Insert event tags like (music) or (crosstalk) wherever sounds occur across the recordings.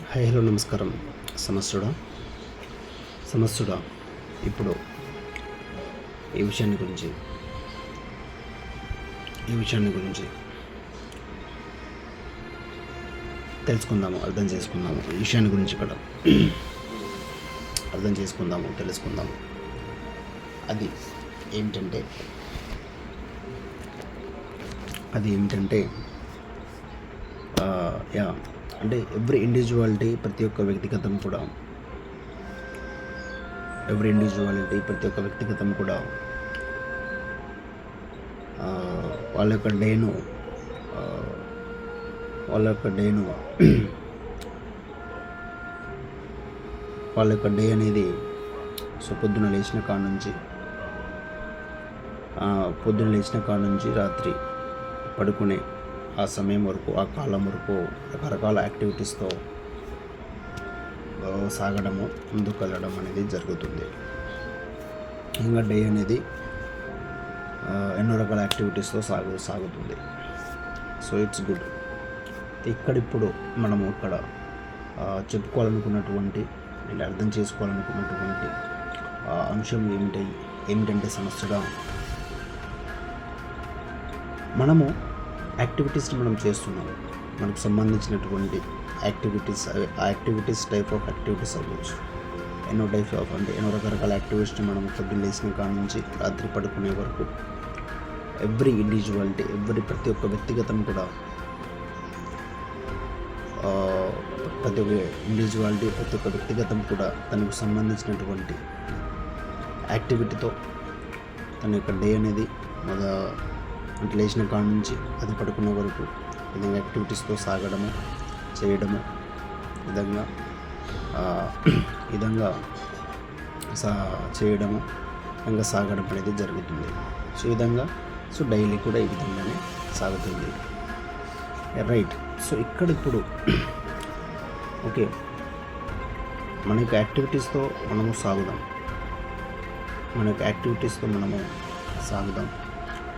Hi hello నమస్కారం. సమస్యుడా సమస్యుడా ఇప్పుడు ఈ విషయాన్ని గురించి ఈ విషయాన్ని గురించి తెలుసుకుందాము అర్థం చేసుకుందాము. ఈ విషయాన్ని గురించి ఇక్కడ అర్థం చేసుకుందాము తెలుసుకుందాము. అది ఏమిటంటే అది ఏమిటంటే యా అంటే ఎవ్రీ ఇండివిజువాలిటీ ప్రతి ఒక్క వ్యక్తిగతం కూడా. ఎవ్రీ ఇండివిజువాలిటీ ప్రతి ఒక్క వ్యక్తిగతం కూడా. వాళ్ళ యొక్క డేను వాళ్ళ యొక్క డేను వాళ్ళ యొక్క డే అనేది సో పొద్దున లేచిన కాడ నుంచి పొద్దున లేచిన కాడ నుంచి రాత్రి పడుకునే ఆ సమయం వరకు ఆ కాలం వరకు రకరకాల యాక్టివిటీస్తో సాగడము ముందుకు వెళ్ళడం అనేది జరుగుతుంది. ఇంకా డే అనేది ఎన్నో రకాల యాక్టివిటీస్తో సాగు సాగుతుంది. సో ఇట్స్ గుడ్ ఇక్కడిప్పుడు మనము ఇక్కడ చెప్పుకోవాలనుకున్నటువంటి అంటే అర్థం చేసుకోవాలనుకున్నటువంటి అంశం ఏమిటి ఏమిటంటే సమస్యగా మనము యాక్టివిటీస్ని మనం చేస్తున్నాము మనకు సంబంధించినటువంటి యాక్టివిటీస్ అవి ఆ యాక్టివిటీస్ టైప్ ఆఫ్ యాక్టివిటీస్ అవ్వచ్చు. ఎన్నో టైప్ ఆఫ్ అంటే ఎన్నో రకరకాల యాక్టివిటీస్ని మనం పొద్దున్న లేచిన కాడ నుంచి రాత్రి పడుకునే వరకు ఎవ్రీ ఇండివిజువాలిటీ ఎవ్రీ ప్రతి ఒక్క వ్యక్తిగతం కూడా ప్రతి ఒక్క ఇండివిజువాలిటీ ప్రతి ఒక్క వ్యక్తిగతం కూడా తనకు సంబంధించినటువంటి యాక్టివిటీతో తన యొక్క డే అనేది మొద అంటే లేచిన కాడ నుంచి అది పడుకునే వరకు విధంగా యాక్టివిటీస్తో సాగడము చేయడము విధంగా విధంగా సా చేయడము విధంగా సాగడం అనేది జరుగుతుంది. సో విధంగా సో డైలీ కూడా ఈ విధంగానే సాగుతుంది. రైట్. సో ఇక్కడ ఇప్పుడు ఓకే. మన యొక్క యాక్టివిటీస్తో మనము సాగుదాం. మన యొక్క యాక్టివిటీస్తో మనము సాగుదాం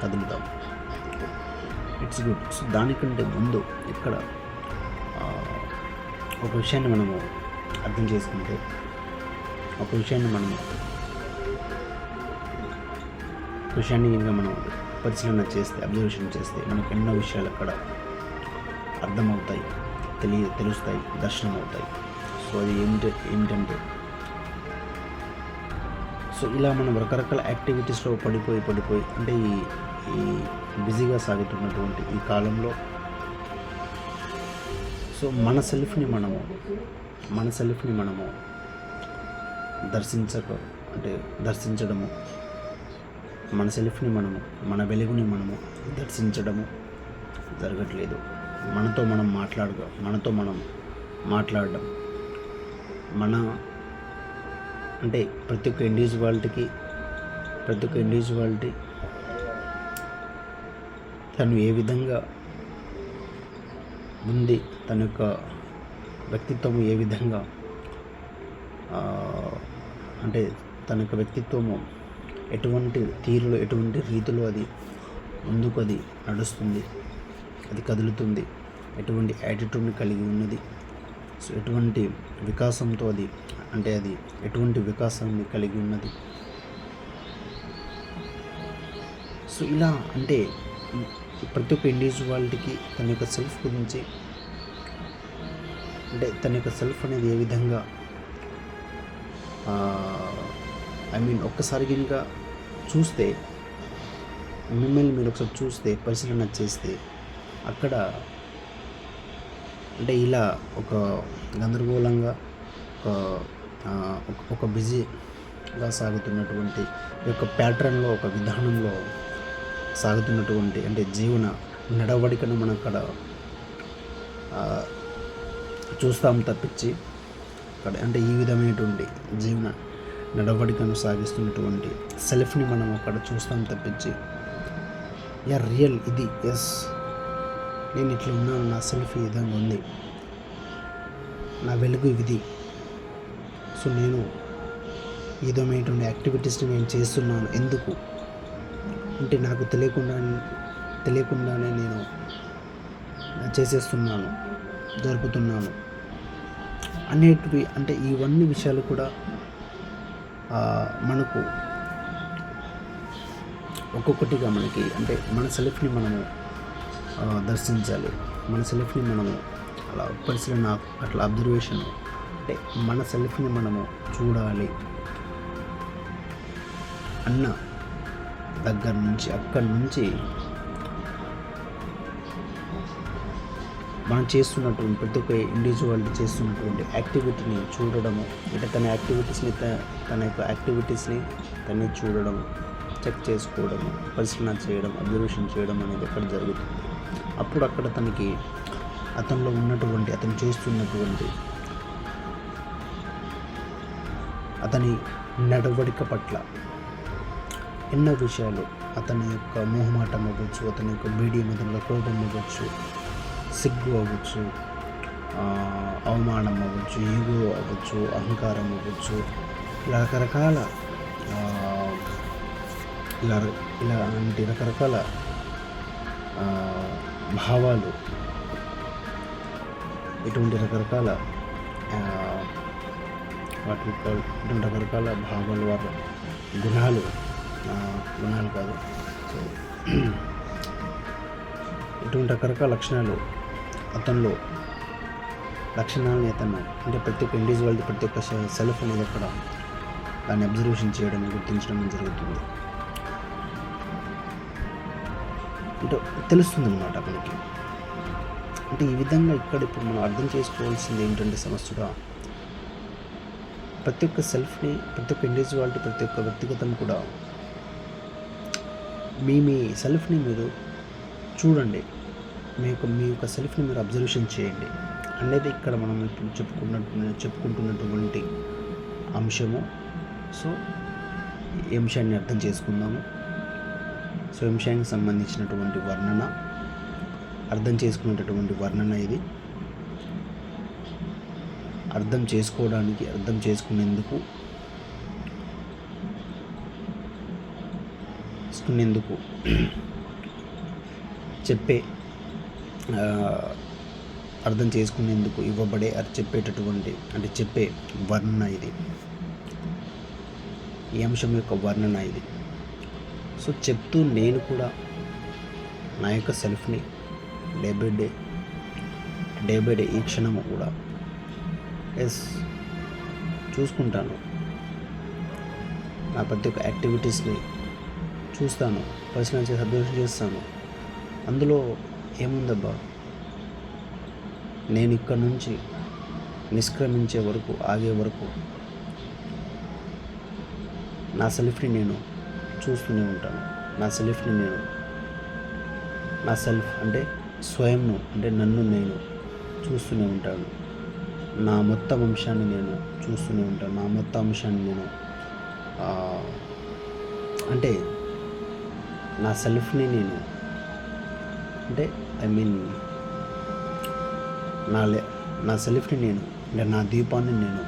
కదులుదాం. ఇట్స్ గుడ్ సో దానికంటే ముందు ఇక్కడ ఒక విషయాన్ని మనము అర్థం చేసుకుంటే ఒక విషయాన్ని మనము విషయాన్ని కనుక మనం పరిశీలన చేస్తే అబ్జర్వేషన్ చేస్తే మనకు ఎన్నో విషయాలు అక్కడ అర్థమవుతాయి తెలియ తెలుస్తాయి దర్శనం అవుతాయి సో అది ఏమిటి ఏమిటంటే సో ఇలా మనం రకరకాల యాక్టివిటీస్లో పడిపోయి పడిపోయి అంటే ఈ ఈ బిజీగా సాగుతున్నటువంటి ఈ కాలంలో. సో మన సెల్ఫ్ని మనము మన సెల్ఫ్ని మనము దర్శించక అంటే దర్శించడము మన సెల్ఫ్ని మనము మన వెలుగుని మనము దర్శించడము జరగట్లేదు. మనతో మనం మాట్లాడగ మనతో మనం మాట్లాడడం మన అంటే ప్రతి ఒక్క ఇండివిజువాలిటీకి ప్రతి ఒక్క ఇండివిజువాలిటీ తను ఏ విధంగా ఉంది తన యొక్క వ్యక్తిత్వము ఏ విధంగా అంటే తన యొక్క వ్యక్తిత్వము ఎటువంటి తీరులో ఎటువంటి రీతిలో అది ముందుకు అది నడుస్తుంది అది కదులుతుంది ఎటువంటి యాటిట్యూడ్ని కలిగి ఉన్నది. సో ఎటువంటి వికాసంతో అది అంటే అది ఎటువంటి వికాసాన్ని కలిగి ఉన్నది. సో ఇలా అంటే ప్రతి ఒక్క ఇండివిజువాలిటీకి తన యొక్క సెల్ఫ్ గురించి అంటే తన యొక్క సెల్ఫ్ అనేది ఏ విధంగా ఐ మీన్ ఒక్కసారి కనుక చూస్తే మిమ్మల్ని మీరు ఒకసారి చూస్తే పరిశీలన చేస్తే అక్కడ అంటే ఇలా ఒక గందరగోళంగా ఒక ఒక- ఒక బిజీగా సాగుతున్నటువంటి ఈ యొక్క ప్యాటర్న్లో ఒక విధానంలో సాగుతున్నటువంటి అంటే జీవన నడవడికను మనం అక్కడ చూస్తాం తప్పించి అక్కడ అంటే ఈ విధమైనటువంటి జీవన నడవడికను సాగిస్తున్నటువంటి సెల్ఫ్ని మనం అక్కడ చూస్తాం తప్పించి యా రియల్ ఇది ఎస్ నేను ఇట్లా ఉన్నాను నా సెల్ఫ్ ఈ విధంగా ఉంది. నా వెలుగు ఇది. సో నేను ఈ విధమైనటువంటి యాక్టివిటీస్ని నేను చేస్తున్నాను. ఎందుకు? అంటే నాకు తెలియకుండా తెలియకుండానే నేను చేసేస్తున్నాను జరుపుతున్నాను అనేటివి అంటే ఇవన్నీ విషయాలు కూడా మనకు ఒక్కొక్కటిగా మనకి అంటే మన సెల్ఫ్ని మనము దర్శించాలి. మన సెల్ఫ్ని మనము అలా పరిశీలన అట్లా అబ్జర్వేషన్ అంటే మన సెల్ఫ్ని మనము చూడాలి అన్న దగ్గర నుంచి అక్కడి నుంచి మనం చేస్తున్నటువంటి ప్రతి ఒక్క ఇండివిజువల్ చేస్తున్నటువంటి యాక్టివిటీని చూడడము అంటే తన యాక్టివిటీస్ని తన యొక్క యాక్టివిటీస్ని తనే చూడడం చెక్ చేసుకోవడము పరిశీలన చేయడం అబ్జర్వేషన్ చేయడం అనేది అక్కడ జరుగుతుంది. అప్పుడు అక్కడ తనకి అతనిలో ఉన్నటువంటి అతను చేస్తున్నటువంటి అతని నడవడిక పట్ల ఎన్నో విషయాలు. అతని యొక్క మోహమాటం అవ్వచ్చు అతని యొక్క మీడియం అతని కోపం అవ్వచ్చు సిగ్గు అవ్వచ్చు అవమానం అవ్వచ్చు ఈగో అవ్వచ్చు అహంకారం అవ్వచ్చు. ఇలా రకరకాల ఇలా ఇలాంటి రకరకాల భావాలు ఇటువంటి రకరకాల వాటి ఇటువంటి రకరకాల భావాలు వారి గుణాలు గుణాలు కాదు. సో ఇటువంటి రకరకాల లక్షణాలు అతనిలో లక్షణాలని అతను అంటే ప్రతి ఒక్క ఇండివిజువల్ ప్రతి ఒక్క సెల్ఫ్ అనేది అక్కడ దాన్ని అబ్జర్వేషన్ చేయడం గుర్తించడం జరుగుతుంది. అంటే తెలుస్తుంది అనమాట మనకి. అంటే ఈ విధంగా ఇక్కడ ఇప్పుడు మనం అర్థం చేసుకోవాల్సింది ఏంటంటే సమస్యగా ప్రతి ఒక్క సెల్ఫ్ని ప్రతి ఒక్క ఇండివిజువాలిటీ ప్రతి ఒక్క వ్యక్తిగతం కూడా మీ మీ సెల్ఫ్ని మీరు చూడండి. మీ యొక్క మీ యొక్క సెల్ఫ్ని మీరు అబ్జర్వేషన్ చేయండి. అనేది ఇక్కడ మనం ఇప్పుడు చెప్పుకున్నట్టు చెప్పుకుంటున్నటువంటి అంశము. సో ఈ అంశాన్ని అర్థం చేసుకుందాము. సో అంశానికి సంబంధించినటువంటి వర్ణన. అర్థం చేసుకునేటటువంటి వర్ణన ఇది. అర్థం చేసుకోవడానికి అర్థం చేసుకునేందుకు చేసుకునేందుకు చెప్పే అర్థం చేసుకునేందుకు ఇవ్వబడే అది చెప్పేటటువంటి అంటే చెప్పే వర్ణన ఇది. ఈ అంశం యొక్క వర్ణన ఇది. సో చెప్తూ నేను కూడా నా యొక్క సెల్ఫ్ని day by day day by day ఈ క్షణము కూడా ఎస్ చూసుకుంటాను. నా ప్రతి ఒక్క యాక్టివిటీస్ని చూస్తాను పరిశీలన చేసి అబ్జర్వేషన్ చేస్తాను. అందులో ఏముందబ్బా? నేను ఇక్కడ నుంచి నిష్క్రమించే వరకు ఆగే వరకు నా సెల్ఫ్ని నేను చూస్తూనే ఉంటాను. నా సెల్ఫ్ని నేను నా సెల్ఫ్ అంటే స్వయంను అంటే నన్ను నేను చూస్తూనే ఉంటాను. నా మొత్తం అంశాన్ని నేను చూస్తూనే ఉంటాను. నా మొత్తం అంశాన్ని నేను అంటే నా సెల్ఫ్ని నేను అంటే ఐ మీన్ నా లే నా సెల్ఫ్ని నేను అంటే నా దీపాన్ని నేను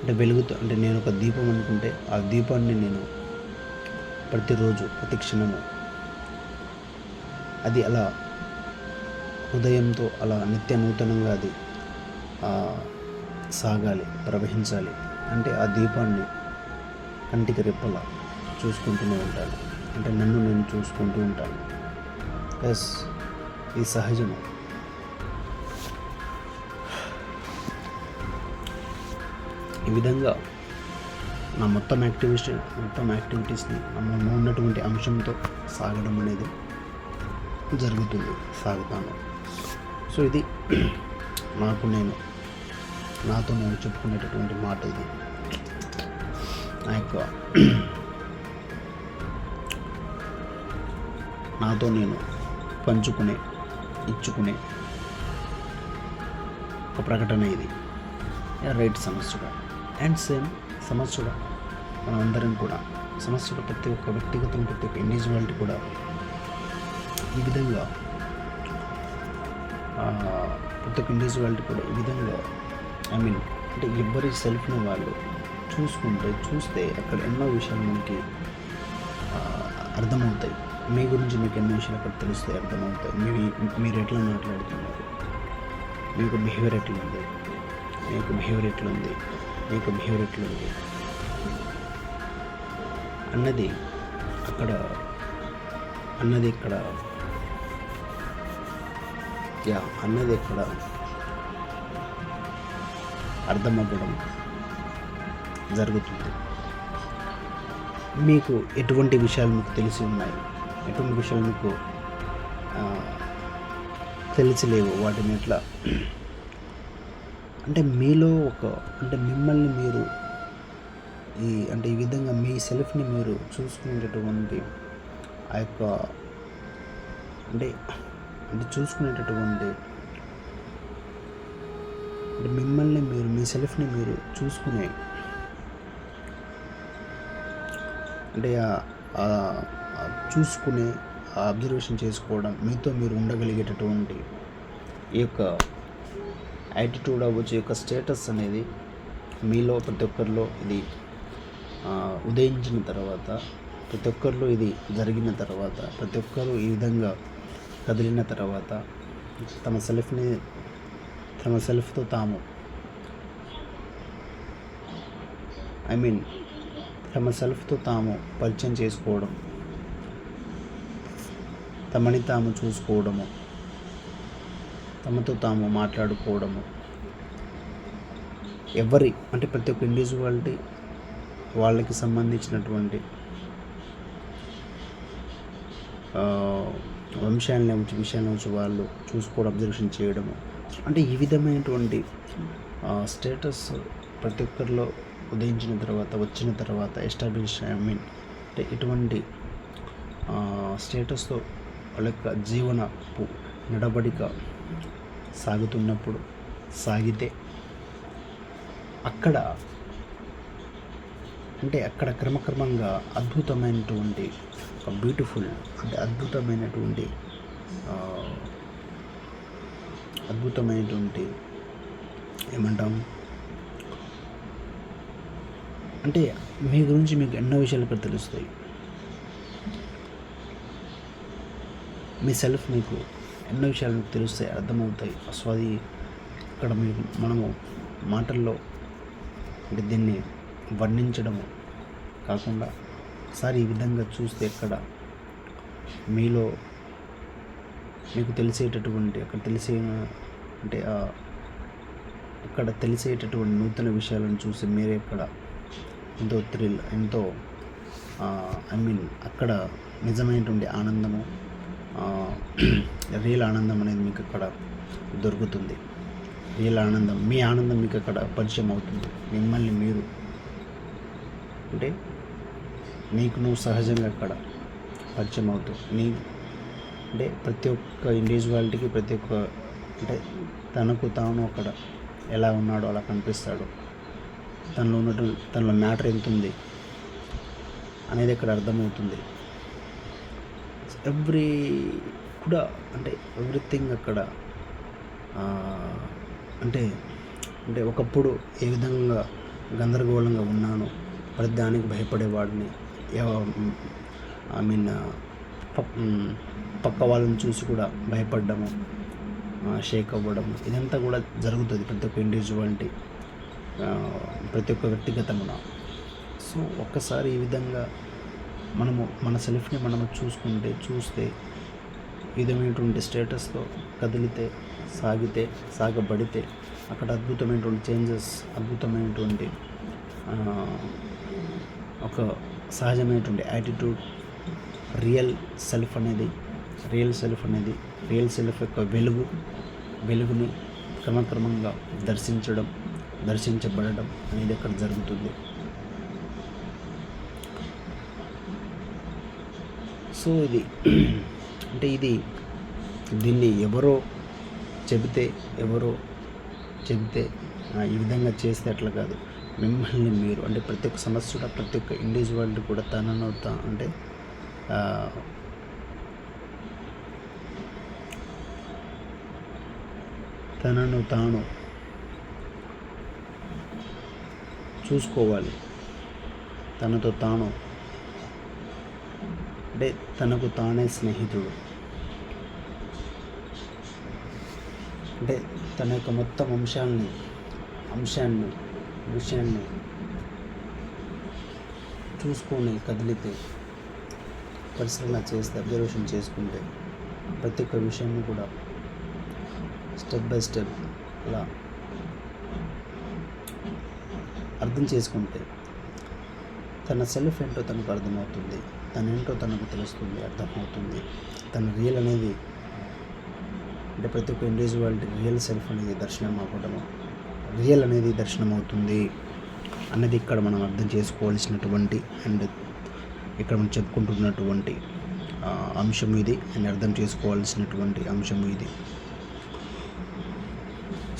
అంటే వెలుగుతూ అంటే నేను ఒక దీపం అనుకుంటే ఆ దీపాన్ని నేను ప్రతిరోజు ప్రతి క్షణము అది అలా ఉదయంతో అలా నిత్య నూతనంగా అది సాగాలి ప్రవహించాలి. అంటే ఆ దీపాన్ని కంటికి రెప్పలా చూసుకుంటూనే ఉంటాను అంటే నన్ను నేను చూసుకుంటూ ఉంటాను. ఎస్ ఈ సహజము. ఈ విధంగా నా మొత్తం యాక్టివిటీ మొత్తం యాక్టివిటీస్ని నా ఉన్నటువంటి అంశంతో సాగడం అనేది జరుగుతుంది సాగుతాను. సో ఇది (clears throat) నాకు నేను నాతో నేను చెప్పుకునేటటువంటి మాట ఇది. యొక్క నాతో నేను పంచుకునే ఇచ్చుకునే ఒక ప్రకటన ఇది. రైట్ సమస్యగా. అండ్ సేమ్ సమస్యగా. మనమందరం అందరం కూడా సమస్యలు ప్రతి ఒక్క వ్యక్తిగతం ప్రతి ఒక్క ఇండివిజువాలిటీ కూడా ఈ విధంగా ప్రతి ఒక్క ఇండివిజువాలిటీ కూడా ఈ విధంగా ఐ మీన్ అంటే ఎవరి సెల్ఫ్ని వాళ్ళు చూసుకుంటే చూస్తే అక్కడ ఎన్నో విషయాలు మనకి అర్థమవుతాయి. మీ గురించి మీకు ఎన్నో విషయాలు అక్కడ తెలుస్తాయి అర్థమవుతాయి. మీ మీరు ఎట్లా మాట్లాడుతున్నారు? మీకు బిహేవియర్ ఎట్లా ఉంది మీకు బిహేవియర్ ఎట్లా ఉంది మీకు బిహేవియర్ ఎట్లా ఉంది అన్నది అక్కడ అన్నది ఇక్కడ యా అన్నది ఇక్కడ అర్థమవ్వడం జరుగుతుంది. మీకు ఎటువంటి విషయాలు మీకు తెలిసి ఉన్నాయి? ఎటువంటి విషయాలు మీకు తెలిసిలేవు? తెలిసి లేవు వాటిని ఎట్లా అంటే మీలో ఒక అంటే మిమ్మల్ని మీరు ఈ అంటే ఈ విధంగా మీ సెల్ఫ్ని మీరు చూసుకునేటటువంటి ఆ యొక్క అంటే అంటే చూసుకునేటటువంటి అంటే మిమ్మల్ని మీరు మీ సెల్ఫ్ని మీరు చూసుకునే అంటే చూసుకునే ఆ అబ్జర్వేషన్ చేసుకోవడం మీతో మీరు ఉండగలిగేటటువంటి ఈ యొక్క యాటిట్యూడ్ అవ్వచ్చు ఈ యొక్క స్టేటస్ అనేది మీలో ప్రతి ఒక్కరిలో ఇది ఉదయించిన తర్వాత ప్రతి ఒక్కరిలో ఇది జరిగిన తర్వాత ప్రతి ఒక్కరు ఈ విధంగా కదిలిన తర్వాత తమ సెల్ఫ్ని తమ సెల్ఫ్తో తాము ఐ మీన్ తమ సెల్ఫ్తో తాము పరిచయం చేసుకోవడం. తమని తాము చూసుకోవడము. తమతో తాము మాట్లాడుకోవడము. ఎవరి అంటే ప్రతి ఒక్క ఇండివిజువాలిటీ వాళ్ళకి సంబంధించినటువంటి వంశాలని వచ్చి విషయాన్ని వచ్చి వాళ్ళు చూసుకోవడం అబ్జర్వేషన్ చేయడము. అంటే ఈ విధమైనటువంటి స్టేటస్ ప్రతి ఒక్కరిలో ఉదయించిన తర్వాత వచ్చిన తర్వాత ఎస్టాబ్లిష్ ఐ మీన్ అంటే ఇటువంటి స్టేటస్తో వాళ్ళ యొక్క జీవన నడబడిక సాగుతున్నప్పుడు సాగితే అక్కడ అంటే అక్కడ క్రమక్రమంగా అద్భుతమైనటువంటి ఒక బ్యూటిఫుల్ అంటే అద్భుతమైనటువంటి అద్భుతమైనటువంటి ఏమంటాం? అంటే మీ గురించి మీకు ఎన్నో విషయాలు ఇక్కడ తెలుస్తాయి. మీ సెల్ఫ్ మీకు ఎన్నో విషయాలు మీకు తెలుస్తాయి అర్థమవుతాయి. సో అది ఇక్కడ మీరు మనము మాటల్లో అంటే దీన్ని వర్ణించడము కాకుండా ఒకసారి ఈ విధంగా చూస్తే ఎక్కడ మీలో మీకు తెలిసేటటువంటి అక్కడ తెలిసే అంటే అక్కడ తెలిసేటటువంటి నూతన విషయాలను చూసి మీరే ఇక్కడ ఎంతో థ్రిల్ ఎంతో ఐ మీన్ అక్కడ నిజమైనటువంటి ఆనందము రియల్ ఆనందం అనేది మీకు అక్కడ దొరుకుతుంది. రియల్ ఆనందం మీ ఆనందం మీకు అక్కడ పరిచయం అవుతుంది. మిమ్మల్ని మీరు అంటే నీకు నువ్వు సహజంగా అక్కడ పరిచయం అవుతావు నీ అంటే ప్రతి ఒక్క ఇండివిజువాలిటీకి ప్రతి ఒక్క అంటే తనకు తాను అక్కడ ఎలా ఉన్నాడో అలా కనిపిస్తాడు. తనలో ఉన్నట్టు తనలో మ్యాటర్ ఎంత ఉంది అనేది ఇక్కడ అర్థమవుతుంది. ఎవ్రీ కూడా అంటే ఎవ్రీథింగ్ అక్కడ అంటే అంటే ఒకప్పుడు ఏ విధంగా గందరగోళంగా ఉన్నాను ప్రతి దానికి భయపడేవాడిని ఐ మీన్ పక్క వాళ్ళని చూసి కూడా భయపడ్డము షేక్ అవ్వడం ఇదంతా కూడా జరుగుతుంది ప్రతి ఒక్క ఇండివిజువాలిటీ ప్రతి ఒక్క వ్యక్తిగతమున. సో ఒక్కసారి ఈ విధంగా మనము మన సెల్ఫ్ని మనము చూసుకుంటే చూస్తే ఈ విధమైనటువంటి స్టేటస్తో కదిలితే సాగితే సాగబడితే అక్కడ అద్భుతమైనటువంటి చేంజెస్ అద్భుతమైనటువంటి ఒక సహజమైనటువంటి యాటిట్యూడ్ రియల్ సెల్ఫ్ అనేది రియల్ సెల్ఫ్ అనేది రియల్ సెల్ఫ్ యొక్క వెలుగు వెలుగుని క్రమక్రమంగా దర్శించడం దర్శించబడటం అనేది అక్కడ జరుగుతుంది. సో ఇది (clears throat) అంటే ఇది దీన్ని ఎవరో చెబితే ఎవరో చెబితే ఆ, ఈ విధంగా చేస్తే అట్లా కాదు. మిమ్మల్ని మీరు అంటే ప్రతి ఒక్క సమస్య కూడా ప్రతి ఒక్క ఇండివిజువాలిటీ కూడా తనను తా అంటే తనను తాను చూసుకోవాలి. తనతో తాను. అంటే తనకు తానే స్నేహితుడు. అంటే తన యొక్క మొత్తం అంశాన్ని అంశాన్ని విషయాన్ని చూసుకొని కదిలితే పరిశీలన చేస్తే అబ్జర్వేషన్ చేసుకుంటే ప్రతి ఒక్క విషయాన్ని కూడా స్టెప్ బై స్టెప్ అలా అర్థం చేసుకుంటే తన సెల్ఫ్ ఏంటో తనకు అర్థమవుతుంది తన ఏంటో తనకు తెలుస్తుంది అర్థమవుతుంది. తన రియల్ అనేది అంటే ప్రతి ఒక్క ఇండివిజువాలిటీ రియల్ సెల్ఫ్ అనేది దర్శనం అవ్వడము రియల్ అనేది దర్శనం అవుతుంది అన్నది ఇక్కడ మనం అర్థం చేసుకోవాల్సినటువంటి అండ్ ఇక్కడ మనం చెప్పుకుంటున్నటువంటి అంశం ఇది అండ్ అర్థం చేసుకోవాల్సినటువంటి అంశం ఇది.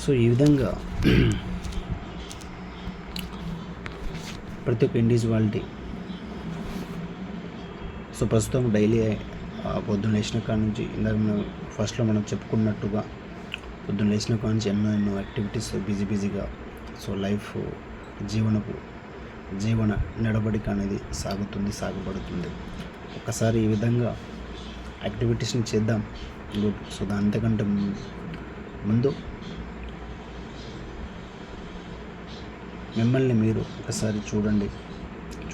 సో ఈ విధంగా ప్రతి ఒక్క ఇండివిజువాలిటీ సో ప్రస్తుతం డైలీ పొద్దున్న లేచిన కాడ నుంచి ఇందాక మనం ఫస్ట్లో మనం చెప్పుకున్నట్టుగా పొద్దున్న లేచిన కాడ నుంచి ఎన్నో ఎన్నో యాక్టివిటీస్ బిజీ బిజీగా సో లైఫ్ జీవనపు జీవన నడవడిక అనేది సాగుతుంది సాగబడుతుంది ఒకసారి ఈ విధంగా యాక్టివిటీస్ని చేద్దాం. గుడ్ సో దాని అంతకంటే ముందు మిమ్మల్ని మీరు ఒకసారి చూడండి.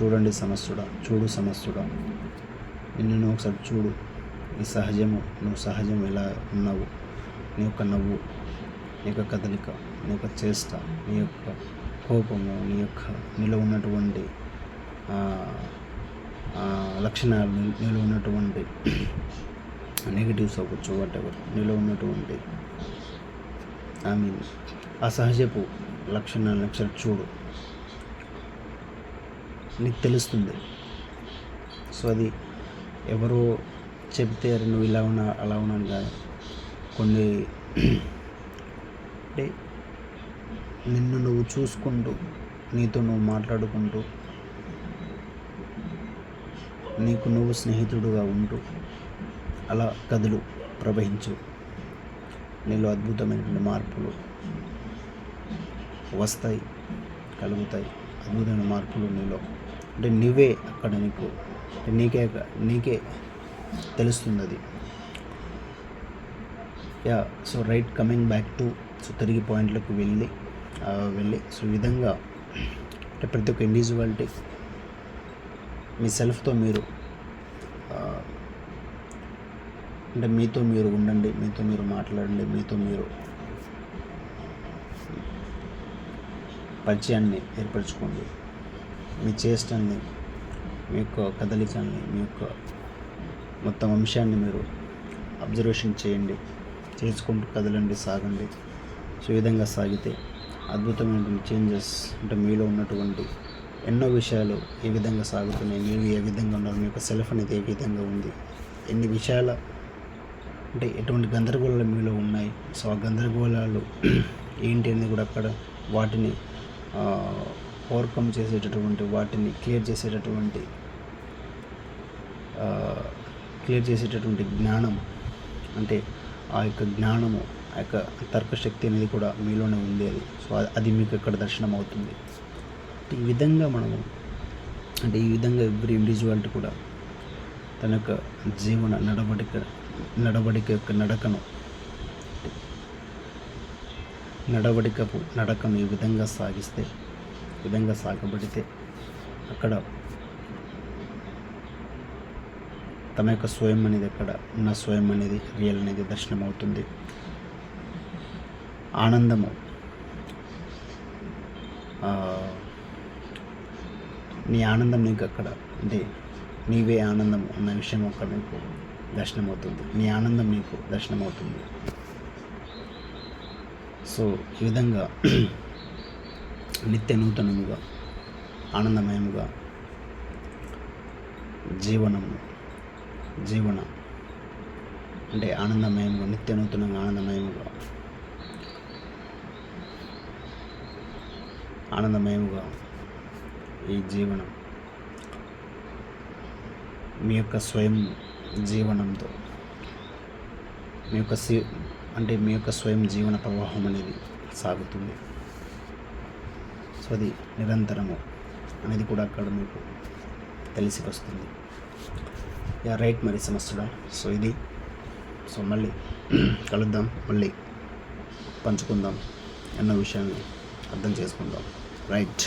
చూడండి సమస్యుడా చూడు సమస్యుడా. నిన్ను నువ్వు ఒకసారి చూడు. నీ సహజము నువ్వు సహజం ఎలా ఉన్నావు? నీ యొక్క నవ్వు నీ యొక్క కదలిక నీ యొక్క చేష్ట నీ యొక్క కోపము నీ యొక్క నీలో ఉన్నటువంటి లక్షణాలు నీ- నీలో ఉన్నటువంటి నెగిటివ్స్ అవ్వచ్చు వాట్ ఎవర్ నీలో ఉన్నటువంటి ఐ మీన్ ఆ సహజపు లక్షణాలను ఒకసారి చూడు. నీకు తెలుస్తుంది. సో అది ఎవరో చెప్తే నువ్వు ఇలా ఉన్నా అలా ఉన్నాను కాదు. కొన్ని (clears throat) అంటే నిన్ను నువ్వు చూసుకుంటూ నీతో నువ్వు మాట్లాడుకుంటూ నీకు నువ్వు స్నేహితుడుగా ఉంటూ అలా కథలు ప్రవహించు. నీలో అద్భుతమైనటువంటి మార్పులు వస్తాయి కలుగుతాయి. అద్భుతమైన మార్పులు నీలో. అంటే నువ్వే అక్కడ నీకు నీకే నీకే తెలుస్తుంది అది yeah so right coming back to so తిరిగి పాయింట్లకు వెళ్ళి వెళ్ళి సో ఈ విధంగా అంటే ప్రతి ఒక్క ఇండివిజువాలిటీ మీ సెల్ఫ్తో మీరు అంటే మీతో మీరు ఉండండి మీతో మీరు మాట్లాడండి మీతో మీరు పరిచయాన్ని ఏర్పరచుకోండి. మీ చేష్టల్ని మీ యొక్క కదలికల్ని మీ యొక్క మొత్తం అంశాన్ని మీరు అబ్జర్వేషన్ చేయండి. చేసుకుంటూ కదలండి సాగండి. సో ఈ విధంగా సాగితే అద్భుతమైనటువంటి చేంజెస్ అంటే మీలో ఉన్నటువంటి ఎన్నో విషయాలు ఏ విధంగా సాగుతున్నాయి మీరు ఏ విధంగా ఉన్నారు మీ యొక్క సెల్ఫ్ అనేది ఏ విధంగా ఉంది ఎన్ని విషయాల అంటే ఎటువంటి గందరగోళాలు మీలో ఉన్నాయి. సో ఆ గందరగోళాలు ఏంటి అనేది కూడా అక్కడ వాటిని ఓవర్కమ్ చేసేటటువంటి వాటిని క్లియర్ చేసేటటువంటి క్లియర్ చేసేటటువంటి జ్ఞానం అంటే ఆ యొక్క జ్ఞానము ఆ యొక్క తర్కశక్తి అనేది కూడా మీలోనే ఉంది అది. సో అది- అది మీకు ఇక్కడ దర్శనం అవుతుంది? ఈ విధంగా మనము అంటే ఈ విధంగా ఎవ్రీ ఇండివిజువాలిటీ కూడా తన యొక్క జీవన నడవడిక నడవడిక యొక్క నడకను నడవడికపు నడకను ఈ విధంగా సాగిస్తే ఈ విధంగా సాగబడితే అక్కడ తమ యొక్క స్వయం అనేది అక్కడ ఉన్న స్వయం అనేది రియల్ అనేది దర్శనం అవుతుంది ఆనందము నీ ఆనందం నీకు అక్కడ అంటే నీవే ఆనందం అన్న విషయం అక్కడ నీకు దర్శనం అవుతుంది నీ ఆనందం నీకు దర్శనం అవుతుంది సో ఈ విధంగా నిత్య నూతనముగా ఆనందమయముగా జీవనము జీవన అంటే ఆనందమయముగా నిత్య నూతనంగా ఆనందమయముగా ఆనందమయముగా ఈ జీవనం మీ యొక్క స్వయం జీవనంతో మీ యొక్క అంటే మీ యొక్క స్వయం జీవన ప్రవాహం అనేది సాగుతుంది. సో అది నిరంతరము అనేది కూడా అక్కడ మీకు తెలిసి వస్తుంది యా రైట్ మరి సమస్యడా? సో ఇది. సో మళ్ళీ కలుద్దాం మళ్ళీ పంచుకుందాం అన్న విషయాన్ని అర్థం చేసుకుందాం. రైట్.